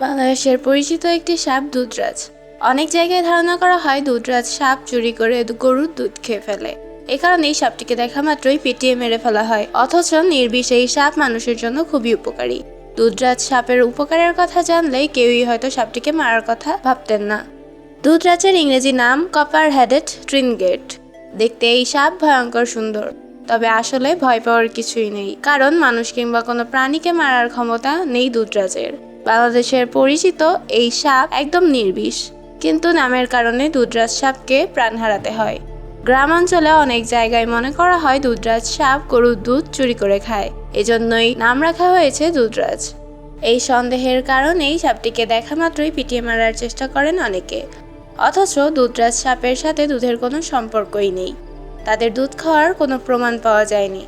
বাংলাদেশের পরিচিত একটি সাপ দুধরাজ। অনেক জায়গায় ধারণা করা হয় দুধরাজ সাপ চুরি করে গরুর দুধ খেয়ে ফেলে। এ কারণে এই সাপটিকে দেখা মাত্রই পিটিয়ে মেরে ফেলা হয়। অথচ নির্বিষ এই সাপ মানুষের জন্য খুবই উপকারী। দুধরাজ সাপের উপকারের কথা জানলে কেউই হয়তো সাপটিকে মারার কথা ভাবতেন না। দুধরাজের ইংরেজি নাম কপার হেডেড ট্রিনগেট দেখতে এই সাপ ভয়ঙ্কর সুন্দর। তবে আসলে ভয় পাওয়ার কিছুই নেই। কারণ মানুষ কিংবা কোনো প্রাণীকে মারার ক্ষমতা নেই দুধরাজের। বাংলাদেশের পরিচিত এই সাপ একদম নির্বিষ। কিন্তু নামের কারণে দুধরাজ সাপকে প্রাণ হারাতে হয়। গ্রাম অঞ্চলে অনেক জায়গায় মনে করা হয় দুধরাজ সাপ গরুর দুধ চুরি করে খায়। এজন্যই নাম রাখা হয়েছে দুধরাজ। এই সন্দেহের কারণেই সাপটিকে দেখা মাত্রই পিটিয়ে মারার চেষ্টা করেন অনেকে। অথচ দুধরাজ সাপের সাথে দুধের কোনো সম্পর্কই নেই। তাদের দুধ খাওয়ার কোনো প্রমাণ পাওয়া যায়নি।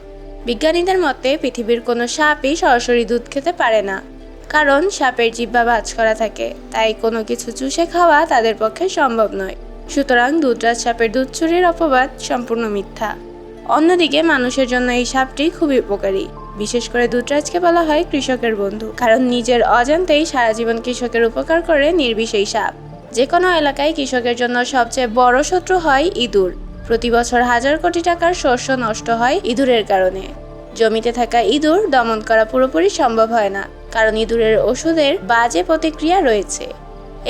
বিজ্ঞানীদের মতে পৃথিবীর কোনো সাপই সরাসরি দুধ খেতে পারে না, কারণ সাপের জিহ্বা ভাঁজ করা থাকে, তাই কোনো কিছু চুষে খাওয়া তাদের পক্ষে সম্ভব নয়। সুতরাং দুধরাজ সাপের দুধ চুরির অপবাদ সম্পূর্ণ মিথ্যা। অন্যদিকে মানুষের জন্য এই সাপটি খুবই উপকারী, বিশেষ করে দুধরাজকে বলা হয় কৃষকের বন্ধু, কারণ নিজের অজান্তেই সারা জীবন কৃষকের উপকার করে নির্বিষ এই সাপ। যে কোনো এলাকায় কৃষকের জন্য সবচেয়ে বড় শত্রু হয় ইঁদুর। প্রতি বছর হাজার কোটি টাকার শস্য নষ্ট হয় ইঁদুরের কারণে। জমিতে থাকা ইঁদুর দমন করা পুরোপুরি সম্ভব হয় না, কারণ ইঁদুরের ওষুধের বাজে প্রতিক্রিয়া রয়েছে।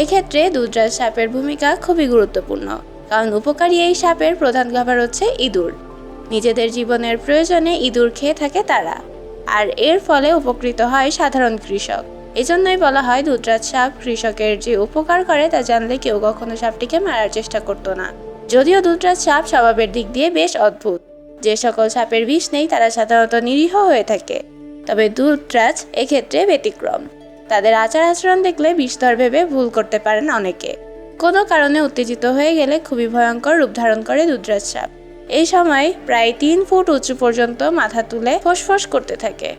এক্ষেত্রে দুধরাজ সাপের ভূমিকা খুবই গুরুত্বপূর্ণ, কারণ উপকারী এই সাপের প্রধান খাবার হচ্ছে ইঁদুর। নিজেদের জীবনের প্রয়োজনে ইঁদুর খেয়ে থাকে তারা, আর এর ফলে উপকৃত হয় সাধারণ কৃষক। এজন্যই বলা হয় দুধরাজ সাপ কৃষকের যে উপকার করে তা জানলে কেউ কখনো সাপটিকে মারার চেষ্টা করতো না। যদিও দুধরাজ সাপ স্বভাবের দিক দিয়ে বেশ অদ্ভুত। যে সকল সাপের বিষ নেই, তারা সাধারণত নিরীহ হয়ে থাকে। তবে দুধরাজ এক্ষেত্রে ব্যতিক্রম। তাদের আচার আচরণ দেখলে বিস্তর ভেবে ভুল করতে পারেন অনেকে। কোনো কারণে উত্তেজিত হয়ে গেলে খুবই ভয়ঙ্কর রূপ ধারণ করে দুধরাজ সাপ। এই সময় প্রায় তিন ফুট উঁচু পর্যন্ত মাথা তুলে ফোঁসফোঁস করতে থাকে।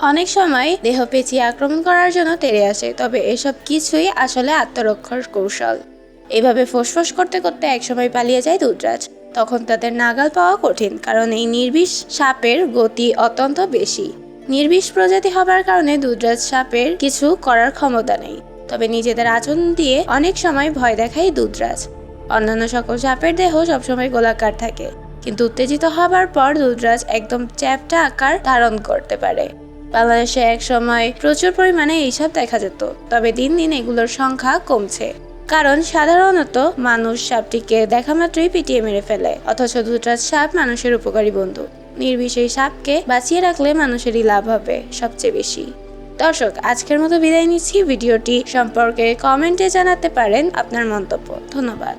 অনেক সময় দেহ পেঁচিয়ে আক্রমণ করার জন্য তেড়ে আসে, তবে এসব কিছুই আসলে আত্মরক্ষার কৌশল। এভাবে ফোঁসফোঁস করতে করতে একসময় পালিয়ে যায় দুধরাজ। তখন তাদের নাগাল পাওয়া কঠিন, কারণ এই নির্বিষ সাপের গতি অত্যন্ত বেশি। নির্বিষ প্রজাতি হবার কারণে দুধরাজ সাপের কিছু করার ক্ষমতা নেই। তবে নিজেদের আচরণ দিয়ে অনেক সময় ভয় দেখায় দুধরাজ। অন্যান্য সকল সাপের দেহ সবসময় গোলাকার থাকে, কিন্তু উত্তেজিত হবার পর দুধরাজ একদম চ্যাপটা আকার ধারণ করতে পারে। বাংলাদেশে এক সময় প্রচুর পরিমাণে এইসব দেখা যেত, তবে দিন দিন এগুলোর সংখ্যা কমছে। কারণ সাধারণত মানুষ সাপটিকে দেখা মাত্রই পিটিয়ে মেরে ফেলে, অথচ দুটা সাপ মানুষের উপকারী বন্ধু। নির্বিশেষ সাপকে বাঁচিয়ে রাখলে মানুষেরই লাভ হবে সবচেয়ে বেশি। দর্শক, আজকের মতো বিদায় নিচ্ছি। ভিডিওটি সম্পর্কে কমেন্টে জানাতে পারেন আপনার মন্তব্য। ধন্যবাদ।